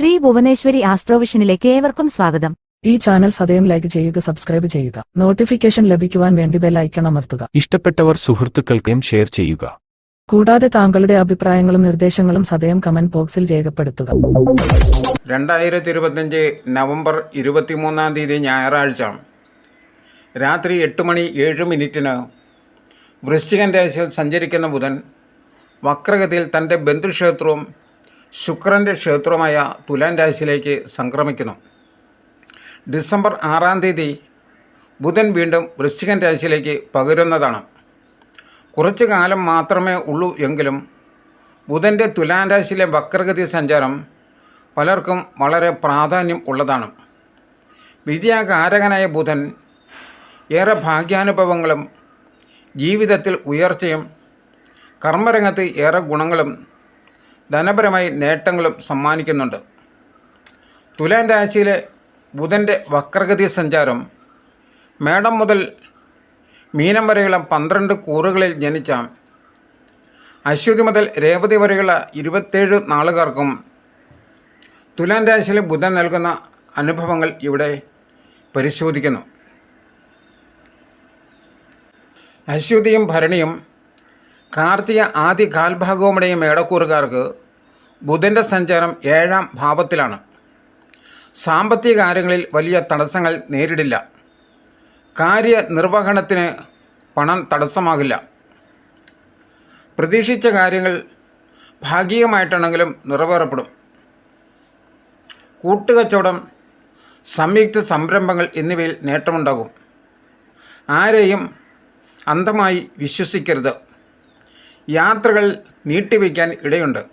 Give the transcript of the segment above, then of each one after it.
ശ്രീ ഭുവനേശ്വരി ആസ്ട്രോവിഷനിലേക്ക് ഏവർക്കും സ്വാഗതം. ഈ ചാനൽ സദയം ലൈക്ക് ചെയ്യുക സബ്സ്ക്രൈബ് ചെയ്യുക. നോട്ടിഫിക്കേഷൻ ലഭിക്കുവാൻ വേണ്ടി ബെൽ ഐക്കൺ അമർത്തുക. ഇഷ്ടപ്പെട്ടവർ സുഹൃത്തുക്കൾക്കും ഷെയർ ചെയ്യുക. കൂടാതെ താങ്കളുടെ അഭിപ്രായങ്ങളും നിർദ്ദേശങ്ങളും സദയം കമന്റ് ബോക്സിൽ രേഖപ്പെടുത്തുക. രണ്ടായിരത്തി ഇരുപത്തഞ്ച് നവംബർ ഇരുപത്തിമൂന്നാം തീയതി ഞായറാഴ്ച രാത്രി എട്ട് മണി ഏഴ് മിനിറ്റിന് വൃശ്ചികൻ രാശിയിൽ സഞ്ചരിക്കുന്ന ബുധൻ വക്രഗതിയിൽ തന്റെ ബന്ധുക്ഷേത്രവും ശുക്രന്റെ ക്ഷേത്രമായ തുലാൻ രാശിയിലേക്ക് സംക്രമിക്കുന്നു. ഡിസംബർ ആറാം തീയതി ബുധൻ വീണ്ടും വൃശ്ചികൻ രാശിയിലേക്ക് പകരുന്നതാണ്. കുറച്ചു കാലം മാത്രമേ ഉള്ളൂ എങ്കിലും ബുധന്റെ തുലാൻ രാശിയിലെ വക്രഗതി സഞ്ചാരം പലർക്കും വളരെ പ്രാധാന്യം ഉള്ളതാണ്. വിദ്യാകാരകനായ ബുധൻ ഏറെ ഭാഗ്യാനുഭവങ്ങളും ജീവിതത്തിൽ ഉയർച്ചയും കർമ്മരംഗത്ത് ഏറെ ഗുണങ്ങളും ധനപരമായി നേട്ടങ്ങളും സമ്മാനിക്കുന്നുണ്ട്. തുലാൻ രാശിയിലെ ബുധന്റെ വക്രഗതി സഞ്ചാരം മേടം മുതൽ മീനം വരെയുള്ള പന്ത്രണ്ട് കൂറുകളിൽ ജനിച്ച അശ്വതി മുതൽ രേവതി വരെയുള്ള ഇരുപത്തേഴ് നാളുകാർക്കും തുലാൻ രാശിയിലെ ബുധൻ നൽകുന്ന അനുഭവങ്ങൾ ഇവിടെ പരിശോധിക്കുന്നു. അശ്വതിയും ഭരണിയും കാർത്തിക ആദ്യ കാൽഭാഗവുമുടെയും മേടക്കൂറുകാർക്ക് ബുധന്റെ സഞ്ചാരം ഏഴാം ഭാവത്തിലാണ്. സാമ്പത്തിക കാര്യങ്ങളിൽ വലിയ തടസ്സങ്ങൾ നേരിടില്ല. കാര്യനിർവഹണത്തിന് പണം തടസ്സമാകില്ല. പ്രതീക്ഷിച്ച കാര്യങ്ങൾ ഭാഗികമായിട്ടാണെങ്കിലും നിറവേറപ്പെടും. കൂട്ടുകച്ചവടം സംയുക്ത സംരംഭങ്ങൾ എന്നിവയിൽ നേട്ടമുണ്ടാകും. ആരെയും അന്ധമായി വിശ്വസിക്കരുത്. യാത്രകൾ നീട്ടിവയ്ക്കാൻ ഇടയുണ്ട്.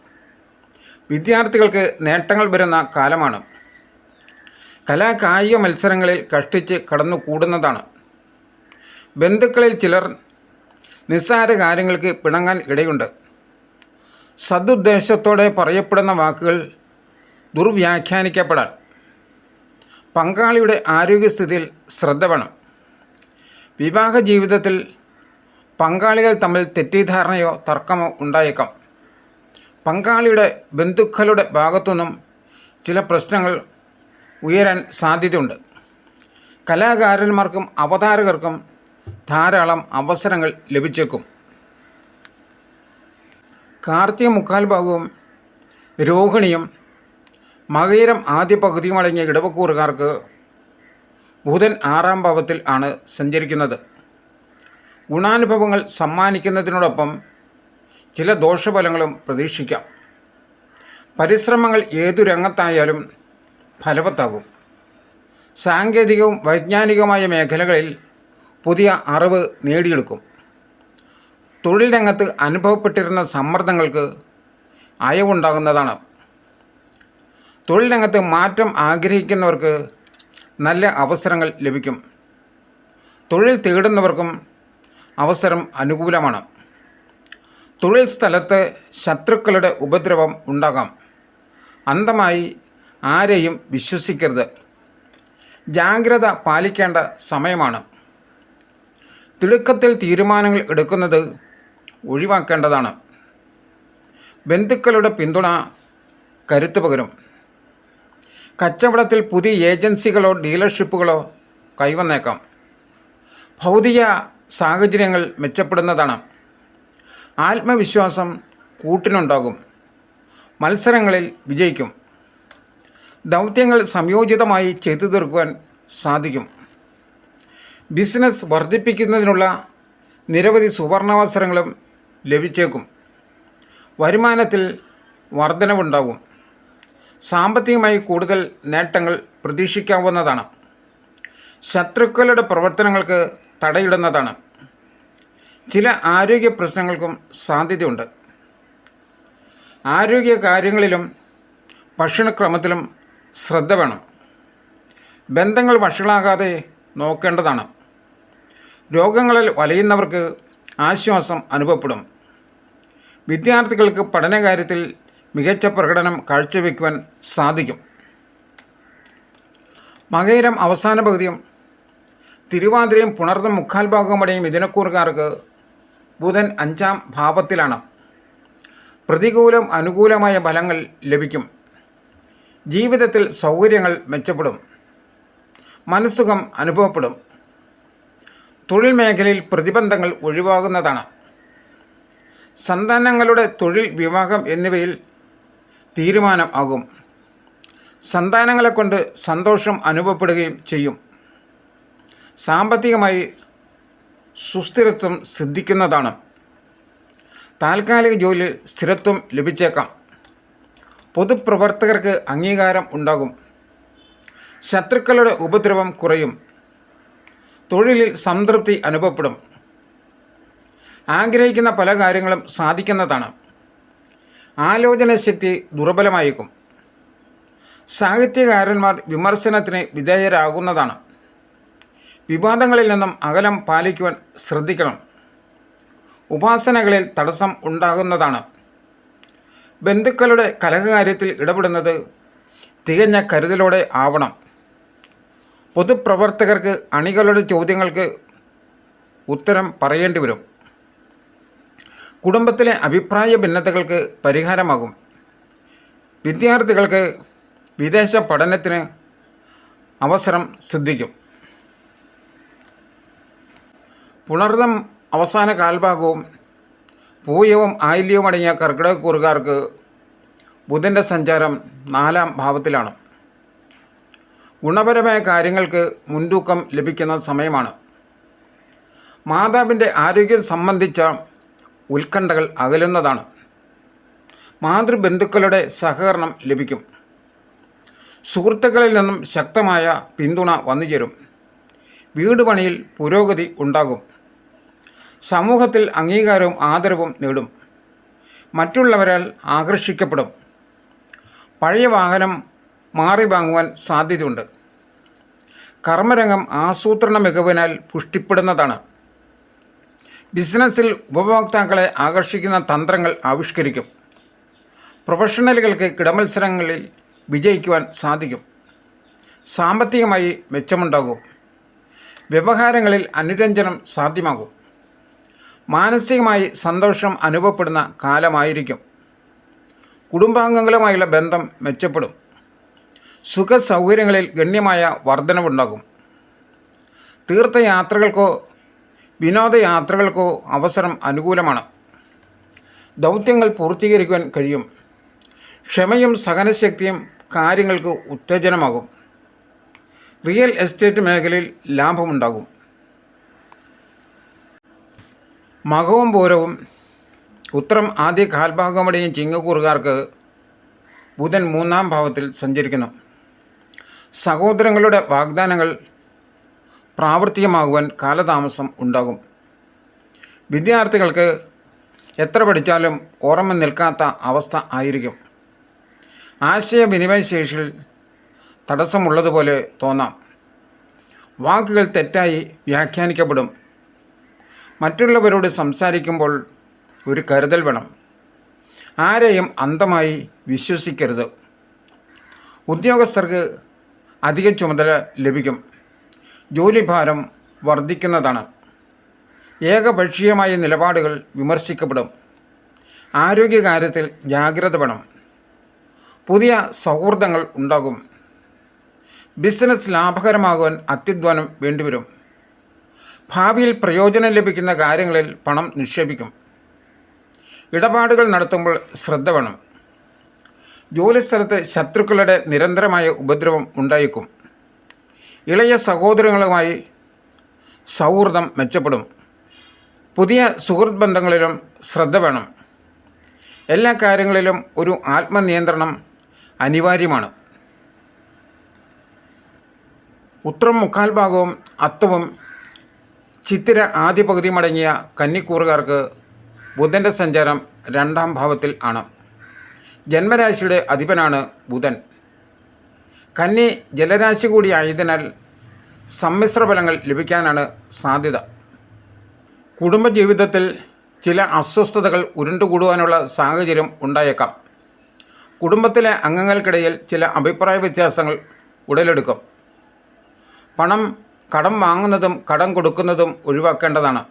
വിദ്യാർത്ഥികൾക്ക് നേട്ടങ്ങൾ വരുന്ന കാലമാണ്. കലാകായിക മത്സരങ്ങളിൽ കഷ്ടിച്ച് കടന്നു കൂടുന്നതാണ് ബന്ധുക്കളിൽ ചിലർ നിസ്സാര കാര്യങ്ങൾക്ക് പിണങ്ങാൻ ഇടയുണ്ട്. സതുദ്ദേശത്തോടെ പറയപ്പെടുന്ന വാക്കുകൾ ദുർവ്യാഖ്യാനിക്കപ്പെടാൻ. പങ്കാളിയുടെ ആരോഗ്യസ്ഥിതിയിൽ ശ്രദ്ധ വേണം. വിവാഹ ജീവിതത്തിൽ പങ്കാളികൾ തമ്മിൽ തെറ്റിദ്ധാരണയോ തർക്കമോ ഉണ്ടായേക്കാം. പങ്കാളിയുടെ ബന്ധുക്കളുടെ ഭാഗത്തുനിന്നും ചില പ്രശ്നങ്ങൾ ഉയരാൻ സാധ്യതയുണ്ട്. കലാകാരന്മാർക്കും അവതാരകർക്കും ധാരാളം അവസരങ്ങൾ ലഭിച്ചേക്കും. കാർത്തിക മുക്കാൽ ഭാഗവും രോഹിണിയും മകയിരം ആദ്യ പകുതിയും അടങ്ങിയ ഇടവക്കൂറുകാർക്ക് ബുധൻ ആറാം ഭാവത്തിൽ ആണ് സഞ്ചരിക്കുന്നത്. ഗുണാനുഭവങ്ങൾ സമ്മാനിക്കുന്നതിനോടൊപ്പം ചില ദോഷഫലങ്ങളും പ്രതീക്ഷിക്കാം. പരിശ്രമങ്ങൾ ഏതു രംഗത്തായാലും ഫലവത്താകും. സാങ്കേതികവും വൈജ്ഞാനികവുമായ മേഖലകളിൽ പുതിയ അറിവ് നേടിയെടുക്കും. തൊഴിൽ രംഗത്ത് അനുഭവപ്പെട്ടിരുന്ന സമ്മർദ്ദങ്ങൾക്ക് അയവുണ്ടാകുന്നതാണ്. തൊഴിൽ രംഗത്ത് മാറ്റം ആഗ്രഹിക്കുന്നവർക്ക് നല്ല അവസരങ്ങൾ ലഭിക്കും. തൊഴിൽ തേടുന്നവർക്കും അവസരം അനുകൂലമാണ്. തൊഴിൽ സ്ഥലത്ത് ശത്രുക്കളുടെ ഉപദ്രവം ഉണ്ടാകാം. അന്തമായി ആരെയും വിശ്വസിക്കരുത്. ജാഗ്രത പാലിക്കേണ്ട സമയമാണ്. തിടുക്കത്തിൽ തീരുമാനങ്ങൾ എടുക്കുന്നത് ഒഴിവാക്കേണ്ടതാണ്. ബന്ധുക്കളുടെ പിന്തുണ കരുത്തു പകരും. കച്ചവടത്തിൽ പുതിയ ഏജൻസികളോ ഡീലർഷിപ്പുകളോ കൈവന്നേക്കാം. ഭൗതിക സാഹചര്യങ്ങൾ മെച്ചപ്പെടുന്നതാണ്. ആത്മവിശ്വാസം കൂട്ടിനുണ്ടാകും. മത്സരങ്ങളിൽ വിജയിക്കും. ദൗത്യങ്ങൾ സംയോജിതമായി ചെയ്തു തീർക്കുവാൻ സാധിക്കും. ബിസിനസ് വർദ്ധിപ്പിക്കുന്നതിനുള്ള നിരവധി സുവർണാവസരങ്ങളും ലഭിച്ചേക്കും. വരുമാനത്തിൽ വർധനവുണ്ടാകും. സാമ്പത്തികമായി കൂടുതൽ നേട്ടങ്ങൾ പ്രതീക്ഷിക്കാവുന്നതാണ്. ശത്രുക്കളുടെ പ്രവർത്തനങ്ങൾക്ക് തടയിടുന്നതാണ്. ചില ആരോഗ്യ പ്രശ്നങ്ങൾക്കും സാധ്യതയുണ്ട്. ആരോഗ്യ കാര്യങ്ങളിലും ഭക്ഷണക്രമത്തിലും ശ്രദ്ധ വേണം. ബന്ധങ്ങൾ വഷളാകാതെ നോക്കേണ്ടതാണ്. രോഗങ്ങളിൽ വലയുന്നവർക്ക് ആശ്വാസം അനുഭവപ്പെടും. വിദ്യാർത്ഥികൾക്ക് പഠനകാര്യത്തിൽ മികച്ച പ്രകടനം കാഴ്ചവെക്കുവാൻ സാധിക്കും. മകയിരം അവസാന പകുതിയും തിരുവാതിരയും പുണർന്ന മുക്കാൽ ഭാഗവുമടയും മിഥുനക്കൂറുകാർക്ക് ബുധൻ അഞ്ചാം ഭാവത്തിലാണ്. പ്രതികൂലം അനുകൂലമായ ഫലങ്ങൾ ലഭിക്കും. ജീവിതത്തിൽ സൗകര്യങ്ങൾ മെച്ചപ്പെടും. മനസ്സുഖം അനുഭവപ്പെടും. തൊഴിൽ മേഖലയിൽ പ്രതിബന്ധങ്ങൾ ഒഴിവാകുന്നതാണ്. സന്താനങ്ങളുടെ തൊഴിൽ വിവാഹം എന്നിവയിൽ തീരുമാനം ആകും. സന്താനങ്ങളെ കൊണ്ട് സന്തോഷം അനുഭവപ്പെടുകയും ചെയ്യും. സാമ്പത്തികമായി സുസ്ഥിരത്വം സിദ്ധിക്കുന്നതാണ്. താൽക്കാലിക ജോലിയിൽ സ്ഥിരത്വം ലഭിച്ചേക്കാം. പൊതുപ്രവർത്തകർക്ക് അംഗീകാരം ഉണ്ടാകും. ശത്രുക്കളുടെ ഉപദ്രവം കുറയും. തൊഴിലിൽ സംതൃപ്തി അനുഭവപ്പെടും. ആഗ്രഹിക്കുന്ന പല കാര്യങ്ങളും സാധിക്കുന്നതാണ്. ആലോചനശക്തി ദുർബലമായേക്കും. സാഹിത്യകാരന്മാർ വിമർശനത്തിന് വിധേയരാകുന്നതാണ്. വിവാദങ്ങളിൽ നിന്നും അകലം പാലിക്കുവാൻ ശ്രദ്ധിക്കണം. ഉപാസനകളിൽ തടസ്സം ഉണ്ടാകുന്നതാണ്. ബന്ധുക്കളുടെ കലഹകാര്യത്തിൽ ഇടപെടുന്നത് തികഞ്ഞ കരുതലോടെ ആവണം. പൊതുപ്രവർത്തകർക്ക് അണികളുടെ ചോദ്യങ്ങൾക്ക് ഉത്തരം പറയേണ്ടി വരും. കുടുംബത്തിലെ അഭിപ്രായ ഭിന്നതകൾക്ക് പരിഹാരമാകും. വിദ്യാർത്ഥികൾക്ക് വിദേശ പഠനത്തിന് അവസരം സിദ്ധിക്കും. പുണർദം അവസാന കാൽഭാഗവും പൂയവും ആയില്യവും അടങ്ങിയ കർക്കിടകക്കൂറുകാർക്ക് ബുധന്റെ സഞ്ചാരം നാലാം ഭാവത്തിലാണ്. ഗുണപരമായ കാര്യങ്ങൾക്ക് മുൻതൂക്കം ലഭിക്കുന്ന സമയമാണ്. മാതാവിന്റെ ആരോഗ്യം സംബന്ധിച്ച ഉത്കണ്ഠകൾ അകലുന്നതാണ്. മാതൃബന്ധുക്കളുടെ സഹകരണം ലഭിക്കും. സുഹൃത്തുക്കളിൽ നിന്നും ശക്തമായ പിന്തുണ വന്നുചേരും. വീട് പണിയിൽ പുരോഗതി ഉണ്ടാകും. സമൂഹത്തിൽ അംഗീകാരവും ആദരവും നേടും. മറ്റുള്ളവരാൽ ആകർഷിക്കപ്പെടും. പഴയ വാഹനം മാറി വാങ്ങുവാൻ സാധ്യതയുണ്ട്. കർമ്മരംഗം ആസൂത്രണ മികവിനാൽ പുഷ്ടിപ്പെടുന്നതാണ്. ബിസിനസ്സിൽ ഉപഭോക്താക്കളെ ആകർഷിക്കുന്ന തന്ത്രങ്ങൾ ആവിഷ്കരിക്കും. പ്രൊഫഷണലുകൾക്ക് കിടമത്സരങ്ങളിൽ വിജയിക്കുവാൻ സാധിക്കും. സാമ്പത്തികമായി മെച്ചമുണ്ടാകും. വ്യവഹാരങ്ങളിൽ അനുരഞ്ജനം സാധ്യമാകും. മാനസികമായി സന്തോഷം അനുഭവപ്പെടുന്ന കാലമായിരിക്കും. കുടുംബാംഗങ്ങളുമായുള്ള ബന്ധം മെച്ചപ്പെടും. സുഖ സൗകര്യങ്ങളിൽ ഗണ്യമായ വർധനവുണ്ടാകും. തീർത്ഥയാത്രകൾക്കോ വിനോദയാത്രകൾക്കോ അവസരം അനുകൂലമാണ്. ദൗത്യങ്ങൾ പൂർത്തീകരിക്കുവാൻ കഴിയും. ക്ഷമയും സഹനശക്തിയും കാര്യങ്ങൾക്ക് ഉത്തേജനമാകും. റിയൽ എസ്റ്റേറ്റ് മേഖലയിൽ ലാഭമുണ്ടാകും. മകവും പൂരവും ഉത്തരം ആദ്യ കാൽഭാഗമടിയും ചിങ്ങക്കൂറുകാർക്ക് ബുധൻ മൂന്നാം ഭാവത്തിൽ സഞ്ചരിക്കുന്നു. സഹോദരങ്ങളുടെ വാഗ്ദാനങ്ങൾ പ്രാവർത്തികമാകുവാൻ കാലതാമസം ഉണ്ടാകും. വിദ്യാർത്ഥികൾക്ക് എത്ര പഠിച്ചാലും ഓർമ്മ നിൽക്കാത്ത അവസ്ഥ ആയിരിക്കും. ആശയവിനിമയ ശേഷിയിൽ തടസ്സമുള്ളതുപോലെ തോന്നാം. വാക്കുകൾ തെറ്റായി വ്യാഖ്യാനിക്കപ്പെടും. മറ്റുള്ളവരോട് സംസാരിക്കുമ്പോൾ ഒരു കരുതൽ വേണം. ആരെയും അന്ധമായി വിശ്വസിക്കരുത്. ഉദ്യോഗസ്ഥർക്ക് അധിക ചുമതല ലഭിക്കും. ജോലിഭാരം വർദ്ധിക്കുന്നതാണ്. ഏകപക്ഷീയമായ നിലപാടുകൾ വിമർശിക്കപ്പെടും. ആരോഗ്യകാര്യത്തിൽ ജാഗ്രത വേണം. പുതിയ സൗഹൃദങ്ങൾ ഉണ്ടാകും. ബിസിനസ് ലാഭകരമാകുവാൻ അത്യധ്വാനം വേണ്ടിവരും. ഭാവിയിൽ പ്രയോജനം ലഭിക്കുന്ന കാര്യങ്ങളിൽ പണം നിക്ഷേപിക്കും. ഇടപാടുകൾ നടത്തുമ്പോൾ ശ്രദ്ധ വേണം. ജോലിസ്ഥലത്ത് ശത്രുക്കളുടെ നിരന്തരമായ ഉപദ്രവം ഉണ്ടായേക്കും. ഇളയ സഹോദരങ്ങളുമായി സൗഹൃദം മെച്ചപ്പെടും. പുതിയ സുഹൃത്ത് ബന്ധങ്ങളിലും ശ്രദ്ധ വേണം. എല്ലാ കാര്യങ്ങളിലും ഒരു ആത്മനിയന്ത്രണം അനിവാര്യമാണ്. ഉത്രം മുക്കാൽ ഭാഗവും അത്തവും ചിത്തിര ആദ്യ പകുതി മടങ്ങിയ കന്നിക്കൂറുകാർക്ക് ബുധന്റെ സഞ്ചാരം രണ്ടാം ഭാവത്തിൽ ആണ്. ജന്മരാശിയുടെ അധിപനാണ് ബുധൻ. കന്നി ജലരാശി കൂടി ആയതിനാൽ സമ്മിശ്ര ഫലങ്ങൾ ലഭിക്കാനാണ് സാധ്യത. കുടുംബജീവിതത്തിൽ ചില അസ്വസ്ഥതകൾ ഉരുണ്ടുകൂടുവാനുള്ള സാഹചര്യം ഉണ്ടായേക്കാം. കുടുംബത്തിലെ അംഗങ്ങൾക്കിടയിൽ ചില അഭിപ്രായ വ്യത്യാസങ്ങൾ ഉടലെടുക്കും. പണം കടം വാങ്ങുന്നതും കടം കൊടുക്കുന്നതും ഒഴിവാക്കേണ്ടതാണ്.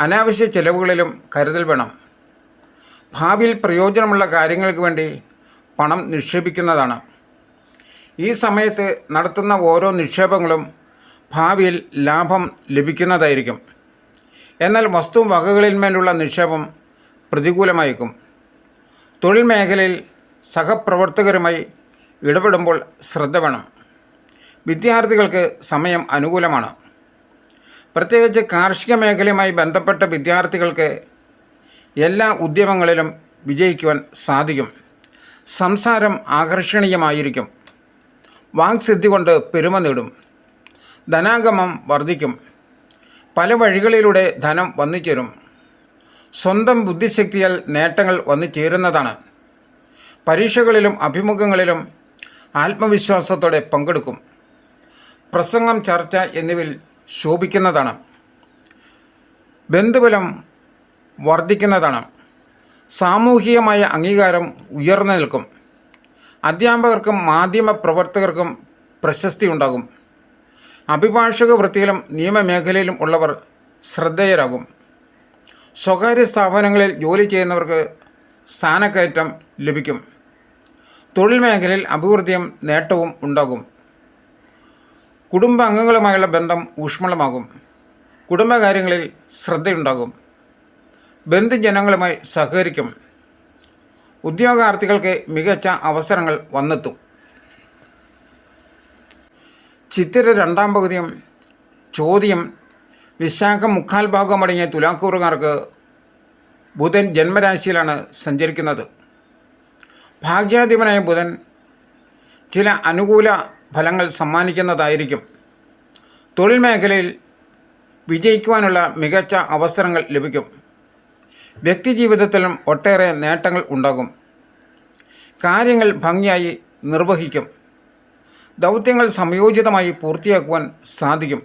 അനാവശ്യ ചെലവുകളിലും കരുതൽ വേണം. ഭാവിയിൽ പ്രയോജനമുള്ള കാര്യങ്ങൾക്ക് വേണ്ടി പണം നിക്ഷേപിക്കുന്നതാണ്. ഈ സമയത്ത് നടത്തുന്ന ഓരോ നിക്ഷേപങ്ങളും ഭാവിയിൽ ലാഭം ലഭിക്കുന്നതായിരിക്കും. എന്നാൽ വസ്തു വകകളിന്മേലുള്ള നിക്ഷേപം പ്രതികൂലമായേക്കും. തൊഴിൽ മേഖലയിൽ സഹപ്രവർത്തകരുമായി ഇടപെടുമ്പോൾ ശ്രദ്ധ വേണം. വിദ്യാർത്ഥികൾക്ക് സമയം അനുകൂലമാണ്. പ്രത്യേകിച്ച് കാർഷിക മേഖലയുമായി ബന്ധപ്പെട്ട വിദ്യാർത്ഥികൾക്ക് എല്ലാ ഉദ്യമങ്ങളിലും വിജയിക്കുവാൻ സാധിക്കും. സംസാരം ആകർഷണീയമായിരിക്കും. വാക്സിദ്ധി കൊണ്ട് പെരുമ നേടും. ധനാഗമം വർദ്ധിക്കും. പല വഴികളിലൂടെ ധനം വന്നു ചേരും സ്വന്തം ബുദ്ധിശക്തിയാൽ നേട്ടങ്ങൾ വന്നു ചേരുന്നതാണ് പരീക്ഷകളിലും അഭിമുഖങ്ങളിലും ആത്മവിശ്വാസത്തോടെ പങ്കെടുക്കും. പ്രസംഗം ചർച്ച എന്നിവയിൽ ശോഭിക്കുന്നതാണ്. ബന്ധുബലം വർദ്ധിക്കുന്നതാണ്. സാമൂഹികമായ അംഗീകാരം ഉയർന്നു നിൽക്കും. അധ്യാപകർക്കും മാധ്യമ പ്രവർത്തകർക്കും പ്രശസ്തി ഉണ്ടാകും. അഭിഭാഷക വൃത്തിയിലും നിയമമേഖലയിലും ഉള്ളവർ ശ്രദ്ധേയരാകും. സ്വകാര്യ സ്ഥാപനങ്ങളിൽ ജോലി ചെയ്യുന്നവർക്ക് സ്ഥാനക്കയറ്റം ലഭിക്കും. തൊഴിൽ മേഖലയിൽ അഭിവൃദ്ധിയും നേട്ടവും ഉണ്ടാകും. കുടുംബ അംഗങ്ങളുമായുള്ള ബന്ധം ഊഷ്മളമാകും. കുടുംബകാര്യങ്ങളിൽ ശ്രദ്ധയുണ്ടാകും. ബന്ധുജനങ്ങളുമായി സഹകരിക്കും. ഉദ്യോഗാർത്ഥികൾക്ക് മികച്ച അവസരങ്ങൾ വന്നെത്തും. ചിത്തിര രണ്ടാം പകുതിയും ചോദ്യം വിശാഖ മുക്കാൽ ഭാഗമടങ്ങിയ തുലാക്കൂറുകാർക്ക് ബുധൻ ജന്മരാശിയിലാണ് സഞ്ചരിക്കുന്നത്. ഭാഗ്യാധിപനായ ബുധൻ ചില അനുകൂല ഫലങ്ങൾ സമ്മാനിക്കുന്നതായിരിക്കും. തൊഴിൽ മേഖലയിൽ വിജയിക്കുവാനുള്ള മികച്ച അവസരങ്ങൾ ലഭിക്കും. വ്യക്തിജീവിതത്തിലും ഒട്ടേറെ നേട്ടങ്ങൾ ഉണ്ടാകും. കാര്യങ്ങൾ ഭംഗിയായി നിർവഹിക്കും. ദൗത്യങ്ങൾ സംയോജിതമായി പൂർത്തിയാക്കുവാൻ സാധിക്കും.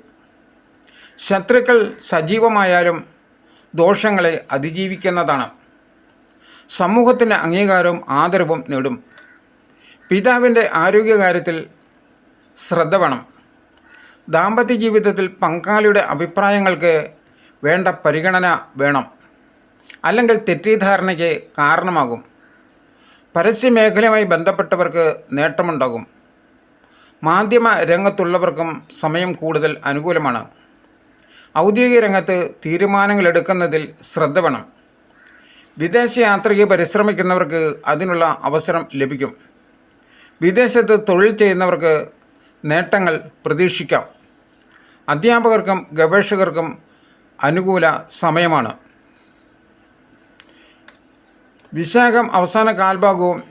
ശത്രുക്കൾ സജീവമായാലും ദോഷങ്ങളെ അതിജീവിക്കുന്നതാണ്. സമൂഹത്തിന്റെ അംഗീകാരവും ആദരവും നേടും. പിതാവിന്റെ ആരോഗ്യകാര്യത്തിൽ ശ്രദ്ധ വേണം. ദാമ്പത്യ ജീവിതത്തിൽ പങ്കാളിയുടെ അഭിപ്രായങ്ങൾക്ക് വേണ്ട പരിഗണന വേണം. അല്ലെങ്കിൽ തെറ്റിദ്ധാരണയ്ക്ക് കാരണമാകും. പരസ്യമേഖലയുമായി ബന്ധപ്പെട്ടവർക്ക് നേട്ടമുണ്ടാകും. മാധ്യമ രംഗത്തുള്ളവർക്കും സമയം കൂടുതൽ അനുകൂലമാണ്. ഔദ്യോഗിക രംഗത്ത് തീരുമാനങ്ങൾ എടുക്കുന്നതിൽ ശ്രദ്ധ വേണം. വിദേശയാത്രയ്ക്ക് പരിശ്രമിക്കുന്നവർക്ക് അതിനുള്ള അവസരം ലഭിക്കും. വിദേശത്ത് തൊഴിൽ ചെയ്യുന്നവർക്ക് നേട്ടങ്ങൾ പ്രതീക്ഷിക്കാം. അധ്യാപകർക്കും ഗവേഷകർക്കും അനുകൂല സമയമാണ്. വിശാഖം അവസാന കാൽഭാഗവും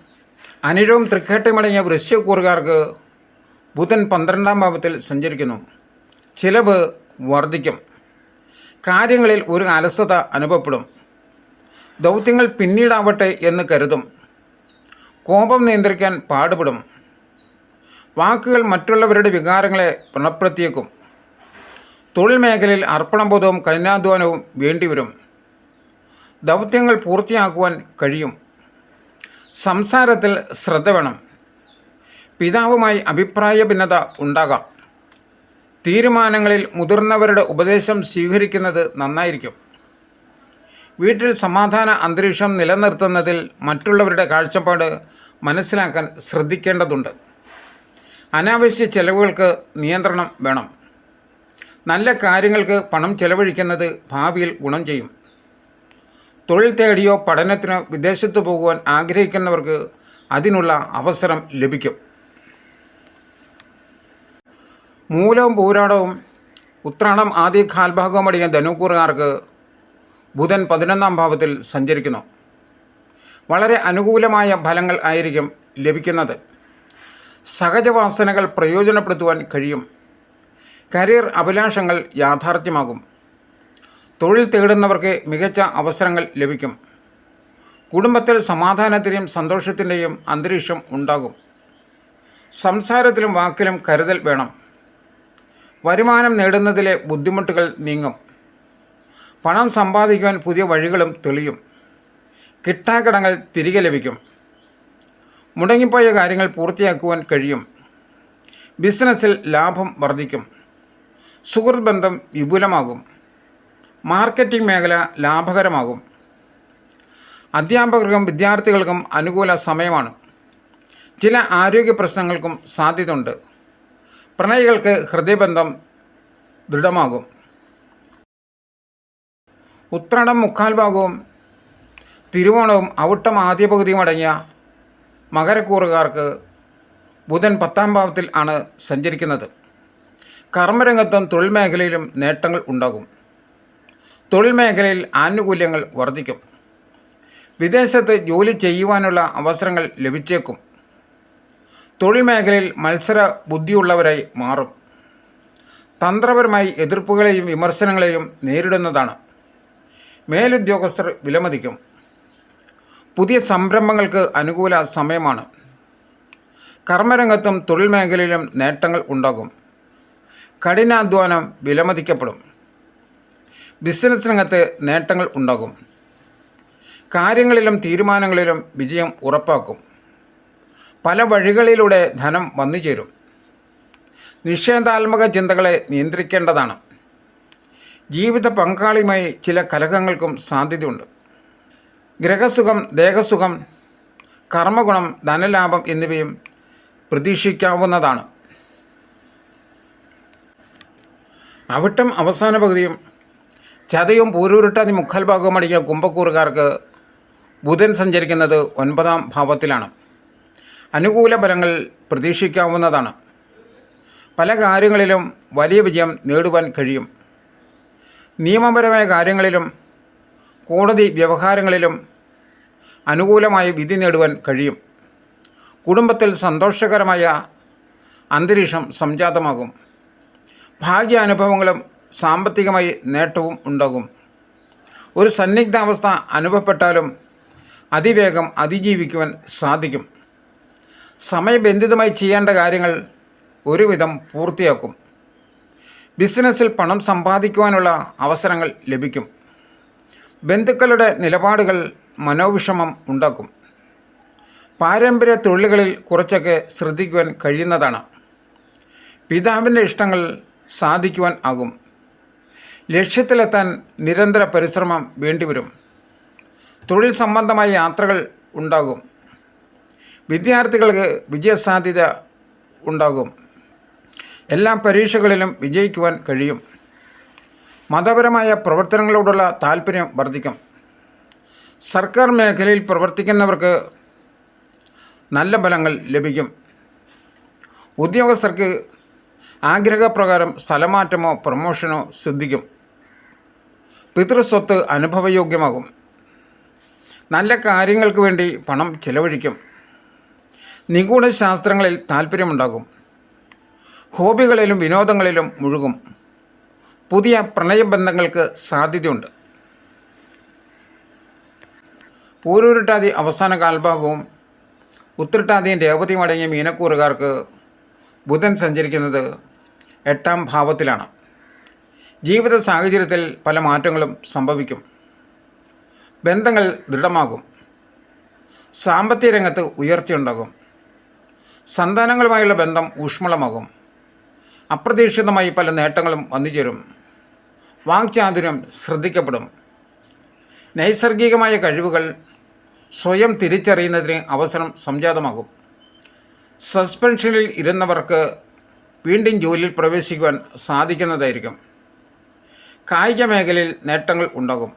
അനിഴവും തൃക്കേട്ടയുമടങ്ങിയ വൃശ്യക്കൂറുകാർക്ക് ബുധൻ പന്ത്രണ്ടാം ഭാവത്തിൽ സഞ്ചരിക്കുന്നു. ചിലവ് വർദ്ധിക്കും. കാര്യങ്ങളിൽ ഒരു അലസത അനുഭവപ്പെടും. ദൗത്യങ്ങൾ പിന്നീടാവട്ടെ എന്ന് കരുതും. കോപം നിയന്ത്രിക്കാൻ പാടുപെടും. വാക്കുകൾ മറ്റുള്ളവരുടെ വികാരങ്ങളെ വ്രണപ്പെടുത്തിയേക്കും. തൊഴിൽ മേഖലയിൽ അർപ്പണബോധവും കഠിനാധ്വാനവും വേണ്ടിവരും. ദൗത്യങ്ങൾ പൂർത്തിയാക്കുവാൻ കഴിയും. സംസാരത്തിൽ ശ്രദ്ധ വേണം. പിതാവുമായി അഭിപ്രായ ഭിന്നത ഉണ്ടാകാം. തീരുമാനങ്ങളിൽ മുതിർന്നവരുടെ ഉപദേശം സ്വീകരിക്കുന്നത് നന്നായിരിക്കും. വീട്ടിൽ സമാധാന അന്തരീക്ഷം നിലനിർത്തുന്നതിൽ മറ്റുള്ളവരുടെ കാഴ്ചപ്പാട് മനസ്സിലാക്കാൻ ശ്രദ്ധിക്കേണ്ടതുണ്ട്. അനാവശ്യ ചെലവുകൾക്ക് നിയന്ത്രണം വേണം. നല്ല കാര്യങ്ങൾക്ക് പണം ചെലവഴിക്കുന്നത് ഭാവിയിൽ ഗുണം ചെയ്യും. തൊഴിൽ തേടിയോ പഠനത്തിനോ വിദേശത്ത് പോകുവാൻ ആഗ്രഹിക്കുന്നവർക്ക് അതിനുള്ള അവസരം ലഭിക്കും. മൂലവും പൂരാടവും ഉത്രാടം ആദ്യ കാൽഭാഗവും അടിയ ധനുക്കൂറുകാർക്ക് ബുധൻ പതിനൊന്നാം ഭാവത്തിൽ സഞ്ചരിക്കുന്നു. വളരെ അനുകൂലമായ ഫലങ്ങൾ ആയിരിക്കും ലഭിക്കുന്നത്. സഹജവാസനകൾ പ്രയോജനപ്പെടുത്തുവാൻ കഴിയും. കരിയർ അഭിലാഷങ്ങൾ യാഥാർത്ഥ്യമാകും. തൊഴിൽ തേടുന്നവർക്ക് മികച്ച അവസരങ്ങൾ ലഭിക്കും. കുടുംബത്തിൽ സമാധാനത്തിന്റെയും സന്തോഷത്തിന്റെയും അന്തരീക്ഷം ഉണ്ടാകും. സംസാരത്തിലും വാക്കിലും കരുതൽ വേണം. വരുമാനം നേടുന്നതിലെ ബുദ്ധിമുട്ടുകൾ നീങ്ങും. പണം സമ്പാദിക്കുവാൻ പുതിയ വഴികളും തെളിയും. കിട്ടാക്കടങ്ങൾ തിരികെ ലഭിക്കും. മുടങ്ങിപ്പോയ കാര്യങ്ങൾ പൂർത്തിയാക്കുവാൻ കഴിയും. ബിസിനസ്സിൽ ലാഭം വർദ്ധിക്കും. സുഹൃത്ത് ബന്ധം വിപുലമാകും. മാർക്കറ്റിംഗ് മേഖല ലാഭകരമാകും. അധ്യാപകർക്കും വിദ്യാർത്ഥികൾക്കും അനുകൂല സമയമാണ്. ചില ആരോഗ്യ പ്രശ്നങ്ങൾക്കും സാധ്യതയുണ്ട്. പ്രണയികൾക്ക് ഹൃദയബന്ധം ദൃഢമാകും. ഉത്രാടം മുക്കാൽ ഭാഗവും തിരുവോണവും അവിട്ടം ആദ്യ പകുതിയും അടങ്ങിയ മകരക്കൂറുകാർക്ക് ബുധൻ പത്താം ഭാവത്തിൽ ആണ് സഞ്ചരിക്കുന്നത്. കർമ്മരംഗത്തും തൊഴിൽ മേഖലയിലും നേട്ടങ്ങൾ ഉണ്ടാകും. തൊഴിൽ മേഖലയിൽ ആനുകൂല്യങ്ങൾ വർദ്ധിക്കും. വിദേശത്ത് ജോലി ചെയ്യുവാനുള്ള അവസരങ്ങൾ ലഭിച്ചേക്കും. തൊഴിൽ മേഖലയിൽ മത്സര ബുദ്ധിയുള്ളവരായി മാറും. തന്ത്രപരമായി എതിർപ്പുകളെയും വിമർശനങ്ങളെയും നേരിടുന്നതാണ്. മേലുദ്യോഗസ്ഥർ വിലമതിക്കും. പുതിയ സംരംഭങ്ങൾക്ക് അനുകൂല സമയമാണ്. കർമ്മരംഗത്തും തൊഴിൽ മേഖലയിലും നേട്ടങ്ങൾ ഉണ്ടാകും. കഠിനാധ്വാനം വിലമതിക്കപ്പെടും. ബിസിനസ് രംഗത്ത് നേട്ടങ്ങൾ ഉണ്ടാകും. കാര്യങ്ങളിലും തീരുമാനങ്ങളിലും വിജയം ഉറപ്പാക്കും. പല വഴികളിലൂടെ ധനം വന്നു ചേരും നിഷേധാത്മക ചിന്തകളെ നിയന്ത്രിക്കേണ്ടതാണ്. ജീവിത പങ്കാളിയുമായി ചില കലഹങ്ങൾക്കും സാധ്യതയുണ്ട്. ഗ്രഹസുഖം ദേഹസുഖം കർമ്മഗുണം ധനലാഭം എന്നിവയും പ്രതീക്ഷിക്കാവുന്നതാണ്. അവിട്ടം അവസാന പകുതിയും ചതയും പൂരൂരുട്ടാതി മുക്കാൽ ഭാഗവും അടങ്ങിയ കുംഭക്കൂറുകാർക്ക് ബുധൻ സഞ്ചരിക്കുന്നത് ഒൻപതാം ഭാവത്തിലാണ്. അനുകൂല ഫലങ്ങൾ പ്രതീക്ഷിക്കാവുന്നതാണ്. പല കാര്യങ്ങളിലും വലിയ വിജയം നേടുവാൻ കഴിയും. നിയമപരമായ കാര്യങ്ങളിലും കോടതി വ്യവഹാരങ്ങളിലും അനുകൂലമായ വിധി നേടുവാൻ കഴിയും. കുടുംബത്തിൽ സന്തോഷകരമായ അന്തരീക്ഷം സംജാതമാകും. ഭാഗ്യാനുഭവങ്ങളും സാമ്പത്തികമായി നേട്ടവും ഉണ്ടാകും. ഒരു സന്നിഗ്ധാവസ്ഥ അനുഭവപ്പെട്ടാലും അതിവേഗം അതിജീവിക്കുവാൻ സാധിക്കും. സമയബന്ധിതമായി ചെയ്യേണ്ട കാര്യങ്ങൾ ഒരുവിധം പൂർത്തിയാക്കും. ബിസിനസ്സിൽ പണം സമ്പാദിക്കുവാനുള്ള അവസരങ്ങൾ ലഭിക്കും. ബന്ധുക്കളുടെ നിലപാടുകൾ മനോവിഷമം ഉണ്ടാക്കും. പാരമ്പര്യ തൊഴിലുകളിൽ കുറച്ചൊക്കെ ശ്രദ്ധിക്കുവാൻ കഴിയുന്നതാണ്. പിതാവിന്റെ ഇഷ്ടങ്ങൾ സാധിക്കുവാൻ ആകും. ലക്ഷ്യത്തിലെത്താൻ നിരന്തര പരിശ്രമം വേണ്ടിവരും. തൊഴിൽ സംബന്ധമായ യാത്രകൾ ഉണ്ടാകും. വിദ്യാർത്ഥികൾക്ക് വിജയസാധ്യത ഉണ്ടാകും. എല്ലാ പരീക്ഷകളിലും വിജയിക്കുവാൻ കഴിയും. മതപരമായ പ്രവർത്തനങ്ങളോടുള്ള താല്പര്യം വർദ്ധിക്കും. സർക്കാർ മേഖലയിൽ പ്രവർത്തിക്കുന്നവർക്ക് നല്ല ഫലങ്ങൾ ലഭിക്കും. ഉദ്യോഗസ്ഥർക്ക് ആഗ്രഹപ്രകാരം സ്ഥലമാറ്റമോ പ്രൊമോഷനോ സിദ്ധിക്കും. പിതൃസ്വത്ത് അനുഭവയോഗ്യമാകും. നല്ല കാര്യങ്ങൾക്ക് വേണ്ടി പണം ചിലവഴിക്കും. നിഗൂഢ ശാസ്ത്രങ്ങളിൽ താല്പര്യമുണ്ടാകും ഹോബികളിലും വിനോദങ്ങളിലും മുഴുകും. പുതിയ പ്രണയബന്ധങ്ങൾക്ക് സാധ്യതയുണ്ട്. പൂരൂരുട്ടാതി അവസാന കാൽഭാഗവും ഉത്രട്ടാതിയും രേവതിയും അടങ്ങിയ മീനക്കൂറുകാർക്ക് ബുധൻ സഞ്ചരിക്കുന്നത് എട്ടാം ഭാവത്തിലാണ്. ജീവിത സാഹചര്യത്തിൽ പല മാറ്റങ്ങളും സംഭവിക്കും. ബന്ധങ്ങൾ ദൃഢമാകും. സാമ്പത്തിക രംഗത്ത് ഉയർച്ചയുണ്ടാകും. സന്താനങ്ങളുമായുള്ള ബന്ധം ഊഷ്മളമാകും. അപ്രതീക്ഷിതമായി പല നേട്ടങ്ങളും വന്നുചേരും. വാങ്ചാതുര്യം ശ്രദ്ധിക്കപ്പെടും. നൈസർഗികമായ കഴിവുകൾ സ്വയം തിരിച്ചറിയുന്നതിന് അവസരം സംജാതമാകും. സസ്പെൻഷനിൽ ഇരുന്നവർക്ക് വീണ്ടും ജോലിയിൽ പ്രവേശിക്കുവാൻ സാധിക്കുന്നതായിരിക്കും. കായിക മേഖലയിൽ നേട്ടങ്ങൾ ഉണ്ടാകും.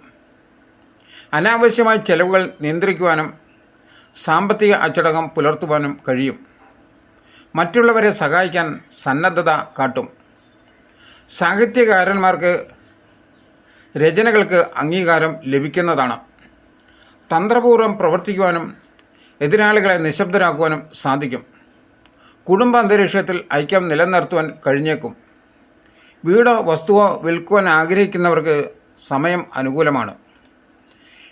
അനാവശ്യമായ ചെലവുകൾ നിയന്ത്രിക്കുവാനും സാമ്പത്തിക അച്ചടക്കം പുലർത്തുവാനും കഴിയും. മറ്റുള്ളവരെ സഹായിക്കാൻ സന്നദ്ധത കാട്ടും. സാഹിത്യകാരന്മാർക്ക് രചനകൾക്ക് അംഗീകാരം ലഭിക്കുന്നതാണ്. തന്ത്രപൂർവം പ്രവർത്തിക്കുവാനും എതിരാളികളെ നിശബ്ദരാക്കുവാനും സാധിക്കും. കുടുംബ അന്തരീക്ഷത്തിൽ ഐക്യം നിലനിർത്തുവാൻ കഴിഞ്ഞേക്കും. വീടോ വസ്തുവോ വിൽക്കുവാൻ ആഗ്രഹിക്കുന്നവർക്ക് സമയം അനുകൂലമാണ്.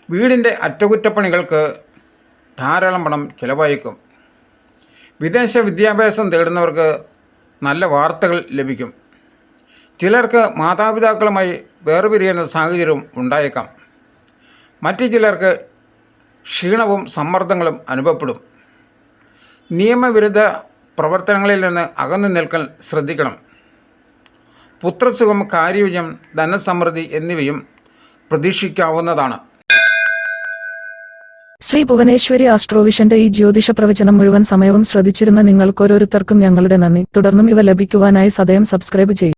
വീടിന്റെ അറ്റകുറ്റപ്പണികൾക്ക് ധാരാളം പണം ചിലവഴിക്കും. വിദേശ വിദ്യാഭ്യാസം തേടുന്നവർക്ക് നല്ല വാർത്തകൾ ലഭിക്കും. ചിലർക്ക് മാതാപിതാക്കളുമായി വേർപിരിയുന്ന സാഹചര്യവും ഉണ്ടായേക്കാം. മറ്റു ചിലർക്ക് ക്ഷീണവും സമ്മർദ്ദങ്ങളും അനുഭവപ്പെടും. നിയമവിരുദ്ധ പ്രവർത്തനങ്ങളിൽ നിന്ന് അകന്നു നിൽക്കാൻ ശ്രദ്ധിക്കണം. പുത്രസുഖം കാര്യവിജയം ധനസമൃദ്ധി എന്നിവയും പ്രതീക്ഷിക്കാവുന്നതാണ്. ശ്രീ ഭുവനേശ്വരി ആസ്ട്രോവിഷന്റെ ഈ ജ്യോതിഷ പ്രവചനം മുഴുവൻ സമയവും ശ്രദ്ധിച്ചിരുന്ന നിങ്ങൾക്കോരോരുത്തർക്കും ഞങ്ങളുടെ നന്ദി. തുടർന്നും ഇവ ലഭിക്കുവാനായി സദയം സബ്സ്ക്രൈബ് ചെയ്യും.